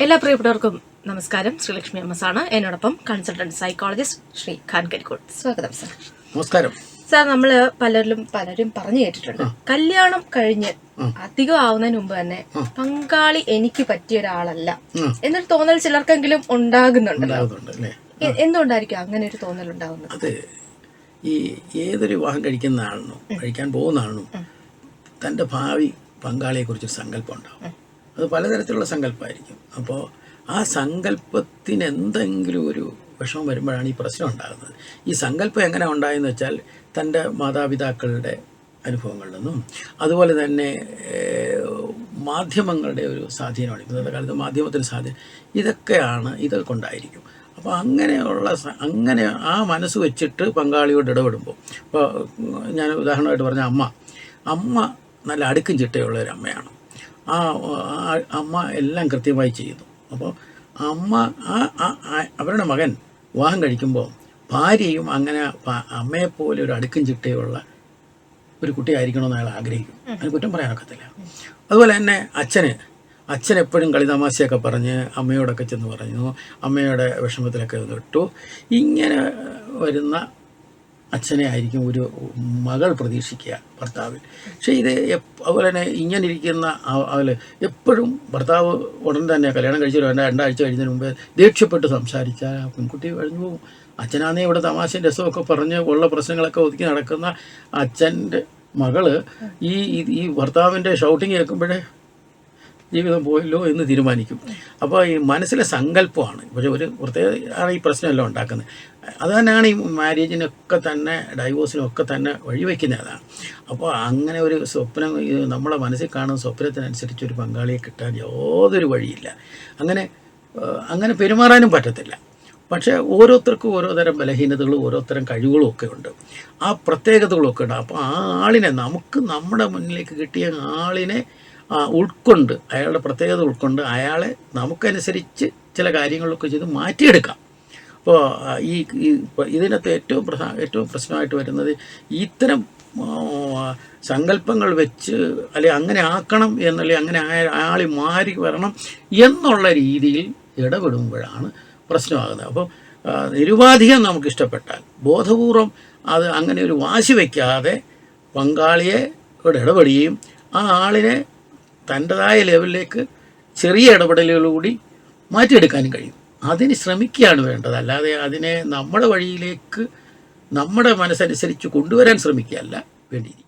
എല്ലാ പ്രിയപ്പെട്ടവർക്കും നമസ്കാരം. ശ്രീലക്ഷ്മി എം എസ് ആണ്. എന്നോടൊപ്പം കൺസൾട്ടന്റ് സൈക്കോളജിസ്റ്റ് ശ്രീ ഖാൻ കരിക്കോട്. സ്വാഗതം സാർ നമസ്കാരം. സാർ നമ്മൾ പലരിലും പലരും പറഞ്ഞു കേട്ടിട്ടുണ്ട്. കല്യാണം കഴിഞ്ഞ് അധികം ആവുന്നതിന് മുമ്പ് തന്നെ പങ്കാളി എനിക്ക് പറ്റിയ ഒരാളല്ല. എന്നൊരു തോന്നൽ ചിലർക്കെങ്കിലും ഉണ്ടാകുന്നുണ്ടല്ലോ. ഉണ്ടാകുന്നുണ്ട് എന്തുകൊണ്ടായിരിക്കും അങ്ങനെ ഒരു തോന്നൽ ഉണ്ടാകുന്നത്? അത് ഈ ഏതൊരു വിവാഹം കഴിക്കുന്ന ആളിനും കഴിക്കാൻ പോകുന്ന ആളിനും തന്റെ ഭാവി പങ്കാളിയെ പങ്കാളിയെക്കുറിച്ചൊരു സങ്കല്പം ഉണ്ടാവും. അത് പലതരത്തിലുള്ള സങ്കല്പമായിരിക്കും. അപ്പോൾ ആ സങ്കല്പത്തിന് എന്തെങ്കിലും ഒരു വിഷമം വരുമ്പോഴാണ് ഈ പ്രശ്നം ഉണ്ടാകുന്നത്. ഈ സങ്കല്പം എങ്ങനെ ഉണ്ടായെന്ന് വെച്ചാൽ തന്റെ മാതാപിതാക്കളുടെ അനുഭവങ്ങളിൽ നിന്നും അതുപോലെ തന്നെ മാധ്യമങ്ങളുടെ ഒരു സ്വാധീനമാണ് ഇന്നത്തെ കാലത്ത് മാധ്യമത്തിന്റെ സ്വാധീനം. ഇതൊക്കെയാണ് ഇതൊക്കെ കൊണ്ടായിരിക്കും അപ്പോൾ അങ്ങനെയുള്ള അങ്ങനെ ആ മനസ്സ് വെച്ചിട്ട് പങ്കാളിയോട് ഇടപെടുമ്പോൾ ഇപ്പോൾ ഞാൻ ഉദാഹരണമായിട്ട് പറഞ്ഞ അമ്മ അമ്മ നല്ല അടുക്കും ചിട്ടയുള്ള ഒരു അമ്മയാണ്. ആ അമ്മ എല്ലാം കൃത്യമായി ചെയ്യുന്നു. അപ്പോൾ അമ്മ ആ അവരുടെ മകൻ വിവാഹം കഴിക്കുമ്പോൾ ഭാര്യയും അങ്ങനെ അമ്മയെപ്പോലെ ഒരു അടുക്കും ചിട്ടയുള്ള ഒരു കുട്ടിയായിരിക്കണമെന്ന് അയാൾ ആഗ്രഹിക്കും. അതിന് കുറ്റം പറയാനൊക്കത്തില്ല അതുപോലെ തന്നെ അച്ഛന് അച്ഛൻ എപ്പോഴും കളിതമാശയൊക്കെ പറഞ്ഞ് അമ്മയോടൊക്കെ ചെന്ന് പറഞ്ഞു അമ്മയുടെ വിഷമത്തിലൊക്കെ ഇട്ടു. ഇങ്ങനെ വരുന്ന അച്ഛനെ ആയിരിക്കും ഒരു മകൾ പ്രതീക്ഷിക്കുക ഭർത്താവിൽ. പക്ഷേ ഇത് അതുപോലെ തന്നെ ഇങ്ങനെ ഇരിക്കുന്ന അവൾ എപ്പോഴും ഭർത്താവ് ഉടൻ തന്നെ കല്യാണം കഴിച്ചു രണ്ട് രണ്ടാഴ്ച കഴിഞ്ഞതിന് മുമ്പ് ദേഷ്യപ്പെട്ട് സംസാരിച്ചാൽ ആ പെൺകുട്ടി കഴിഞ്ഞു പോകും. അച്ഛനാന്നേ ഇവിടെ തമാശയും രസമൊക്കെ പറഞ്ഞ് ഉള്ള പ്രശ്നങ്ങളൊക്കെ ഒതുക്കി നടക്കുന്ന അച്ഛന്റെ മകൾ ഈ- ഈ ഭർത്താവിന്റെ ഷൗട്ടിങ് കേൾക്കുമ്പോഴേ ജീവിതം പോയല്ലോ എന്ന് തീരുമാനിക്കും. അപ്പോൾ ഈ മനസ്സിലെ സങ്കല്പമാണ്. പക്ഷേ ഒരു പ്രത്യേക ആണ് ഈ പ്രശ്നമെല്ലാം ഉണ്ടാക്കുന്നത്. അത് തന്നെയാണ് ഈ മാരേജിനൊക്കെ തന്നെ ഡൈവോഴ്സിനൊക്കെ തന്നെ വഴിവെക്കുന്നതാണ് അപ്പോൾ അങ്ങനെ ഒരു സ്വപ്നം നമ്മളെ മനസ്സിൽ കാണുന്ന സ്വപ്നത്തിനനുസരിച്ച് ഒരു പങ്കാളിയെ കിട്ടാൻ യാതൊരു വഴിയില്ല. അങ്ങനെ അങ്ങനെ പെരുമാറാനും പറ്റത്തില്ല. പക്ഷേ ഓരോരുത്തർക്കും ഓരോ തരം ബലഹീനതകളും ഓരോരുത്തരം കഴിവുകളും ഒക്കെ ഉണ്ട്. ആ പ്രത്യേകതകളൊക്കെ ഉണ്ട്. അപ്പോൾ ആ ആളിനെ നമുക്ക് നമ്മുടെ മുന്നിലേക്ക് കിട്ടിയ ആളിനെ ഉൾക്കൊണ്ട് അയാളുടെ പ്രത്യേകത ഉൾക്കൊണ്ട് അയാളെ നമുക്കനുസരിച്ച് ചില കാര്യങ്ങളൊക്കെ ചെയ്ത് മാറ്റിയെടുക്കാം. അപ്പോൾ ഈ ഇതിനകത്ത് ഏറ്റവും പ്രധാന ഏറ്റവും പ്രശ്നമായിട്ട് വരുന്നത് ഇത്തരം സങ്കല്പങ്ങൾ വെച്ച് അല്ലെ അങ്ങനെ ആക്കണം എന്നല്ലെ അങ്ങനെ ആളി മാറി വരണം എന്നുള്ള രീതിയിൽ ഇടപെടുമ്പോഴാണ് പ്രശ്നമാകുന്നത്. അപ്പോൾ നിരുപാധികം നമുക്ക് ഇഷ്ടപ്പെട്ടാൽ ബോധപൂർവം അത് അങ്ങനെ ഒരു വാശി വയ്ക്കാതെ പങ്കാളിയെ ഇവിടെ ഇടപെടുകയും ആ ആളിനെ തന്റെതായ ലെവലിലേക്ക് ചെറിയ ഇടപെടലുകളുകൂടി മാറ്റിയെടുക്കാനും കഴിയും. അതിന് ശ്രമിക്കുകയാണ് വേണ്ടത്. അല്ലാതെ അതിനെ നമ്മുടെ വഴിയിലേക്ക് നമ്മുടെ മനസ്സനുസരിച്ച് കൊണ്ടുവരാൻ ശ്രമിക്കുകയല്ല വേണ്ടിയിരിക്കും